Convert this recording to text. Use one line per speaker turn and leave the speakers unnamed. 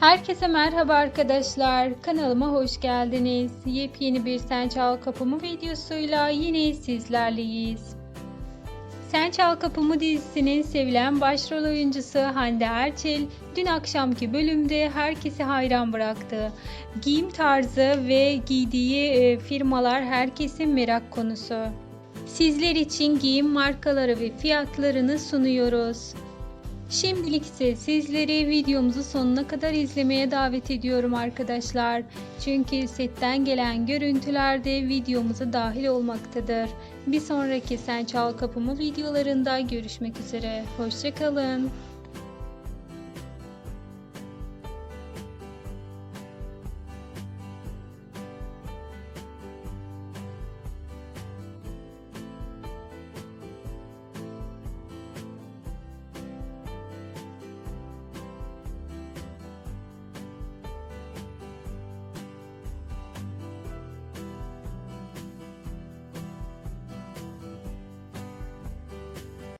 Herkese merhaba arkadaşlar. Kanalıma hoş geldiniz. Yepyeni bir Sen Çal Kapımı videosuyla yine sizlerleyiz. Sen Çal Kapımı dizisinin sevilen başrol oyuncusu Hande Erçel dün akşamki bölümde herkesi hayran bıraktı. Giyim tarzı ve giydiği e, firmalar herkesin merak konusu. Sizler için giyim markaları ve fiyatlarını sunuyoruz. Şimdilik ise sizleri videomuzu sonuna kadar izlemeye davet ediyorum arkadaşlar. Çünkü setten gelen görüntüler de videomuza dahil olmaktadır. Bir sonraki Sen Çal Kapımı videolarında görüşmek üzere. Hoşçakalın.